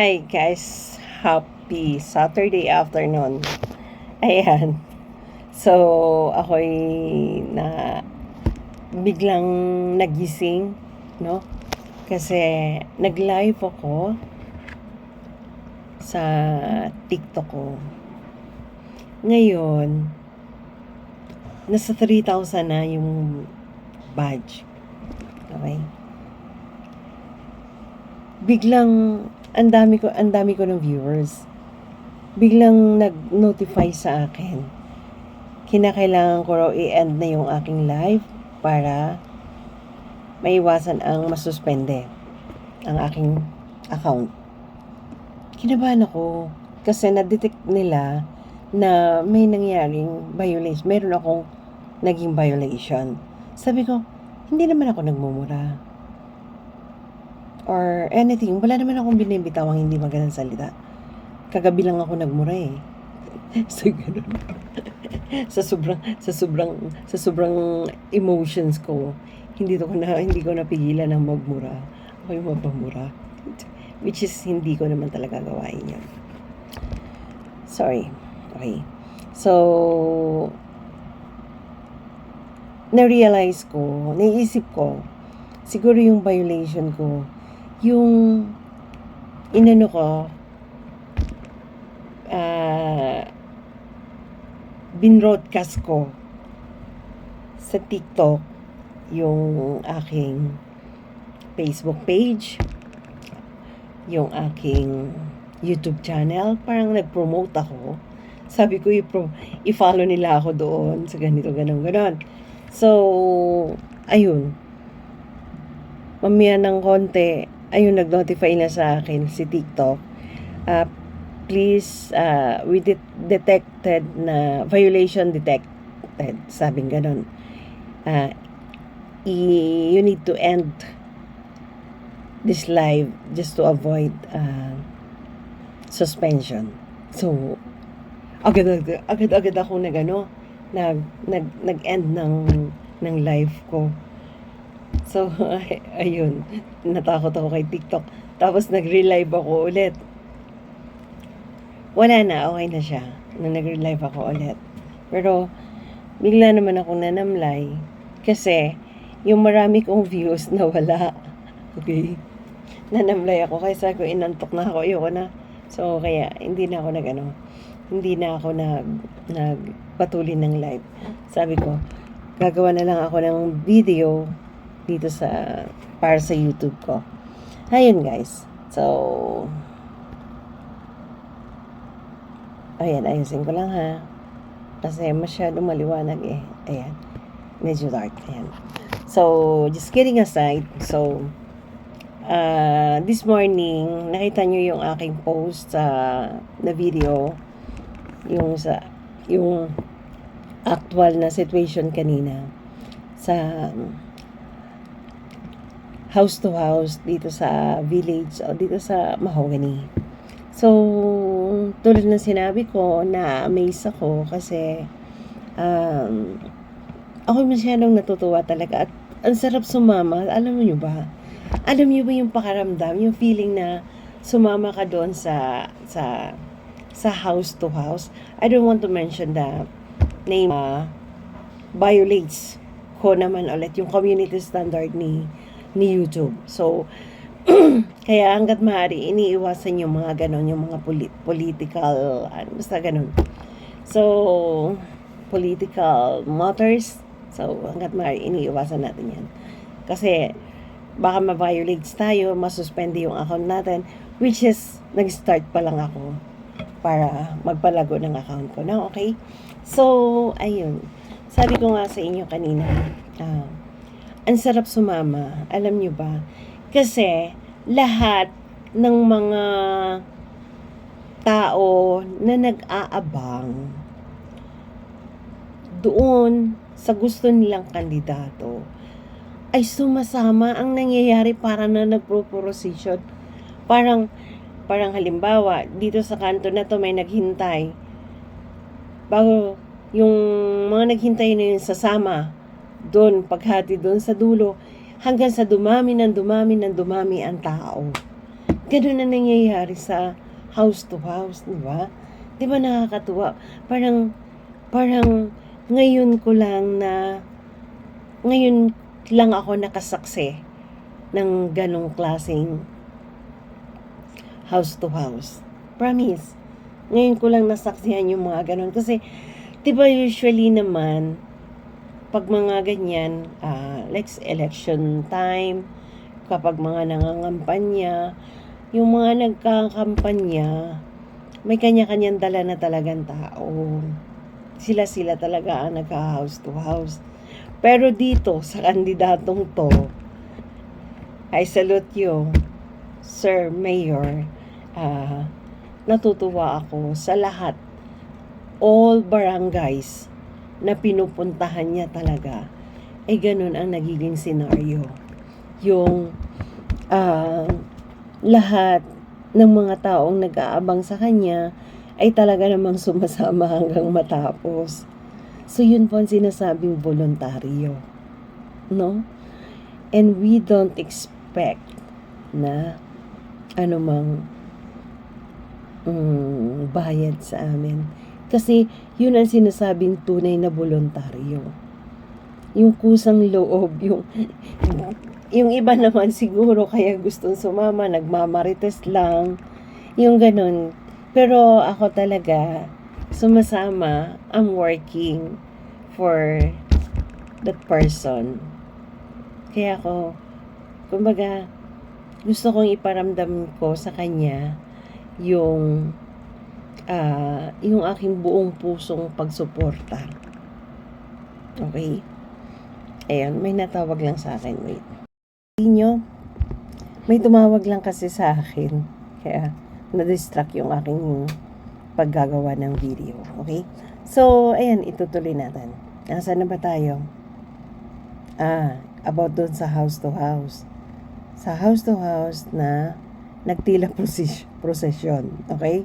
Hi guys, happy Saturday afternoon. Ayan. So, ako'y na biglang nagising, no? Kasi nag-live ako sa TikTok ko. Ngayon, nasa 3,000 na yung badge. Okay? Biglang ang dami ko ang dami ko ng viewers. Biglang nag-notify sa akin. Kinakailangan ko raw i-end na yung aking live para maiwasan ang masuspende ang aking account. Kinabahan ako kasi na-detect nila na may nangyaring violation. Meron akong naging violation. Sabi ko, hindi naman ako nagmumura or anything. Wala naman akong binibitawang hindi magandang salita. Kagabi lang ako nagmura eh. so, ganun. sa sobrang sa sobrang sa sobrang emotions ko, hindi ko na hindi ko napigilan ng magmura. Ako yung mapamura. Which is hindi ko naman talaga gawain yun. Sorry. Okay. So, na-realize ko, naisip ko, siguro yung violation ko, yung inano ko, ah, binroadcast ko sa TikTok yung aking Facebook page, yung aking YouTube channel, parang nag-promote ako. Sabi ko, i-follow nila ako doon sa ganito, ganun, ganun. So, ayun. Mamaya ng konti, ayun, nag-notify na sa akin si TikTok. Uh, please, uh, we det- detected na violation detected. Sabing ganun. Uh, i- you need to end this live just to avoid uh, suspension. So, agad-agad ako nag ano, nag, nag, nag-end ng, ng live ko. So, ay, ayun, natakot ako kay TikTok. Tapos nag-relive ako ulit. Wala na, okay na siya. Na nag-relive ako ulit. Pero, bigla naman ako nanamlay. Kasi, yung marami kong views na wala. Okay? Nanamlay ako. Kaya sabi ko, inantok na ako. Ayoko na. So, kaya, hindi na ako nag, ano, hindi na ako nag, nagpatuloy ng live. Sabi ko, gagawa na lang ako ng video dito sa, para sa YouTube ko. Ayun guys. So, ayan, ayusin ko lang ha. Kasi masyadong maliwanag eh. Ayan. Medyo dark. Ayan. So, just kidding aside. So, uh, this morning, nakita nyo yung aking post sa na video yung sa yung actual na situation kanina sa house to house dito sa village o dito sa Mahogany. So, tulad ng sinabi ko, na-amaze ako kasi um, ako masyadong natutuwa talaga at ang sarap sumama. Alam niyo ba? Alam niyo ba yung pakaramdam, yung feeling na sumama ka doon sa sa sa house to house. I don't want to mention the name uh, violates ko naman ulit yung community standard ni ni YouTube. So, kaya hanggat maaari, iniiwasan yung mga ganon, yung mga polit- political, ano, basta ganon. So, political matters. So, hanggat maaari, iniiwasan natin yan. Kasi, baka ma-violates tayo, masuspende yung account natin, which is, nag-start pa lang ako para magpalago ng account ko na, okay? So, ayun. Sabi ko nga sa inyo kanina, ah, ang sarap sumama. Alam nyo ba? Kasi, lahat ng mga tao na nag-aabang doon sa gusto nilang kandidato ay sumasama ang nangyayari para na nagproposisyon. Parang, parang halimbawa, dito sa kanto na to may naghintay. Bago yung mga naghintay na yun sasama doon, paghati doon sa dulo, hanggang sa dumami ng dumami ng dumami ang tao. ganun na nangyayari sa house to house, di ba? Di ba nakakatuwa? Parang, parang ngayon ko lang na, ngayon lang ako nakasaksi ng ganong klaseng house to house. Promise. Ngayon ko lang nasaksihan yung mga ganon. Kasi, di ba usually naman, pag mga ganyan, ah, like election time, kapag mga nangangampanya, yung mga nagkakampanya, may kanya-kanyang dala na talagang tao. Sila-sila talaga ang nagka-house to house. Pero dito, sa kandidatong to, I salute you, Sir Mayor. Ah, natutuwa ako sa lahat, all barangays na pinupuntahan niya talaga, ay ganun ang nagiging senaryo. Yung ah, lahat ng mga taong nag-aabang sa kanya ay talaga namang sumasama hanggang matapos. So yun po ang sinasabing voluntaryo. No? And we don't expect na anumang mm, bayad sa amin. Kasi yun ang sinasabing tunay na voluntaryo. Yung kusang loob, yung yung iba naman siguro kaya gustong sumama, nagmamarites lang, yung ganun. Pero ako talaga, sumasama, I'm working for that person. Kaya ako, kumbaga, gusto kong iparamdam ko sa kanya yung ah yung aking buong pusong pagsuporta. Okay? Ayan, may natawag lang sa akin. Wait. Nyo, may tumawag lang kasi sa akin. Kaya, na-distract yung aking paggagawa ng video. Okay? So, ayan, itutuloy natin. Nasaan na ba tayo? Ah, about doon sa house to house. Sa house to house na nagtila proces- procession. Okay?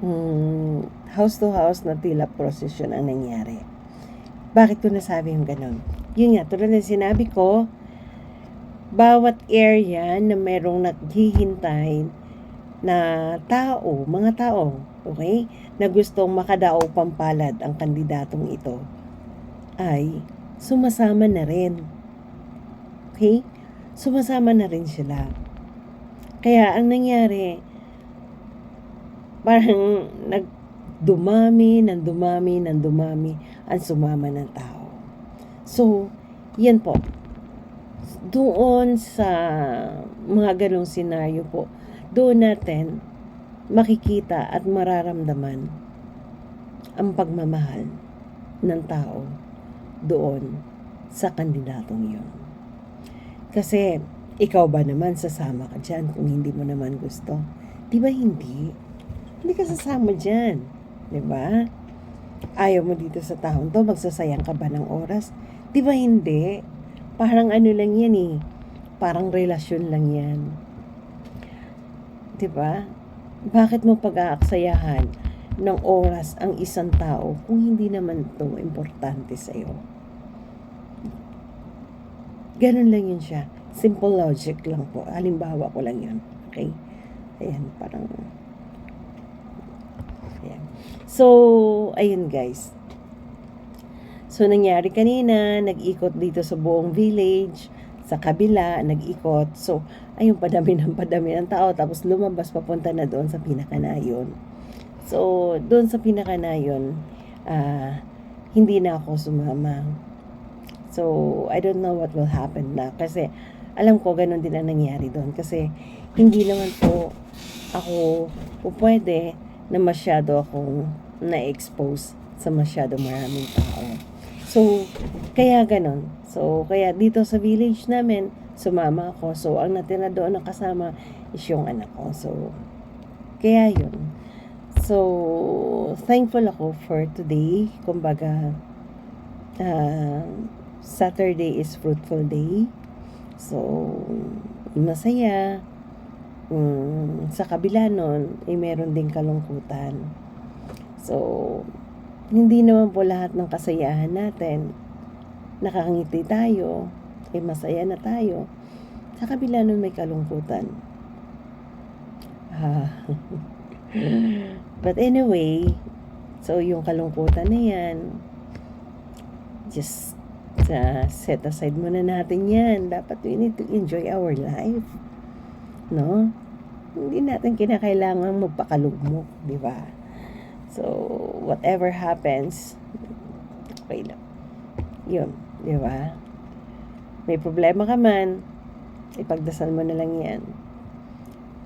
Hmm, house to house na tila procession ang nangyari. Bakit ko nasabi yung ganun? Yun nga, tulad ng sinabi ko, bawat area na merong naghihintay na tao, mga tao, okay, na gustong makadao pampalad ang kandidatong ito, ay sumasama na rin. Okay? Sumasama na rin sila. Kaya ang nangyari, parang nagdumami, nang dumami, nang dumami ang sumama ng tao. So, yan po. Doon sa mga ganong senaryo po, doon natin makikita at mararamdaman ang pagmamahal ng tao doon sa kandidatong yun. Kasi, ikaw ba naman sasama ka dyan kung hindi mo naman gusto? Di ba hindi? Hindi ka sasama dyan. Ba? Ayaw mo dito sa taon to, magsasayang ka ba ng oras? Di ba hindi? Parang ano lang yan eh. Parang relasyon lang yan. Di ba? Bakit mo pag-aaksayahan ng oras ang isang tao kung hindi naman to importante sa'yo? Ganun lang yun siya. Simple logic lang po. Halimbawa ko lang yun. Okay? Ayan, parang... Ayan. So, ayun guys. So, nangyari kanina, nag-ikot dito sa buong village, sa kabila, nag-ikot. So, ayun, padami ng padami ng tao. Tapos lumabas, papunta na doon sa pinakanayon. So, doon sa pinakanayon, ah, hindi na ako sumama. So, I don't know what will happen na. Kasi, alam ko, ganun din ang nangyari doon. Kasi, hindi naman po ako po pwede na masyado akong na-expose sa masyado maraming tao. So, kaya ganun. So, kaya dito sa village namin, sumama ako. So, ang natira doon na kasama is yung anak ko. So, kaya yun. So, thankful ako for today. Kumbaga, uh, Saturday is fruitful day. So, masaya. Um, sa kabila nun, ay meron din kalungkutan. So, hindi naman po lahat ng kasayahan natin nakakangiti tayo, ay masaya na tayo. Sa kabila nun may kalungkutan. Ah. But anyway, so yung kalungkutan na yan, just uh, set aside muna natin yan. Dapat we need to enjoy our life. No? Hindi natin kinakailangan magpakalugmok, di ba? So, whatever happens, okay lang. Yun, di ba? May problema ka man, ipagdasal mo na lang yan.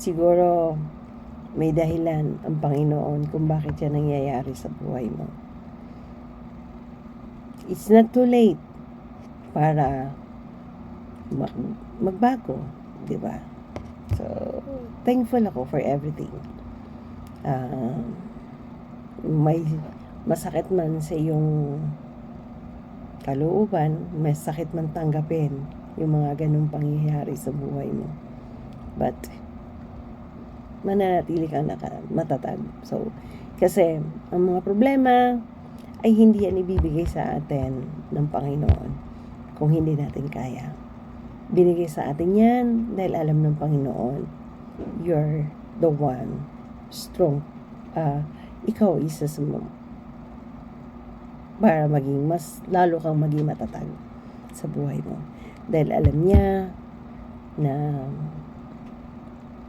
Siguro, may dahilan ang Panginoon kung bakit yan nangyayari sa buhay mo. It's not too late para mag- magbago, di ba? So, thankful ako for everything. Ah, may masakit man sa iyong kalooban, may sakit man tanggapin yung mga ganong pangyayari sa buhay mo. But, mananatili kang naka, matatag. So, kasi, ang mga problema ay hindi yan ibibigay sa atin ng Panginoon kung hindi natin kaya. Binigay sa atin yan dahil alam ng Panginoon, you're the one strong. ah ikaw isa sa mga para maging mas lalo kang maging matatag sa buhay mo. Dahil alam niya na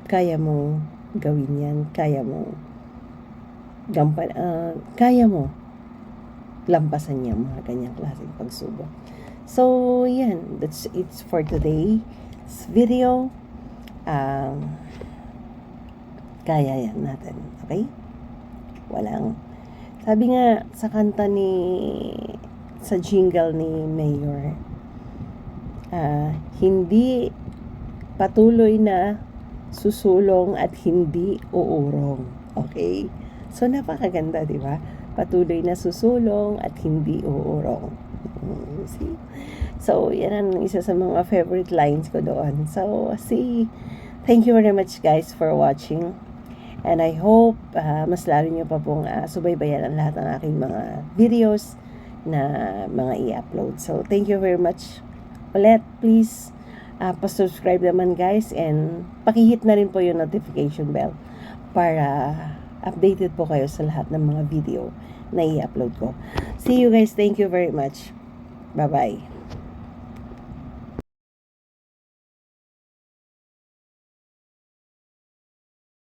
kaya mo gawin yan, kaya mo gampan, ah, kaya mo lampasan niya mga ganyang klaseng pagsubok. So, yan. That's it's for today's video. Um, kaya yan natin. Okay? Walang sabi nga sa kanta ni sa jingle ni Mayor ah, hindi patuloy na susulong at hindi uurong. Okay? So napakaganda, 'di ba? Patuloy na susulong at hindi uurong. See? So, yan ang isa sa mga favorite lines ko doon. So, see, thank you very much guys for watching. And I hope ah, mas lalo nyo pa pong ah, subaybayan ang lahat ng aking mga videos na mga i-upload. So, thank you very much ulit. Please, ah, pa-subscribe naman guys and pakihit na rin po yung notification bell para updated po kayo sa lahat ng mga video na i-upload ko. See you guys. Thank you very much. Bye-bye.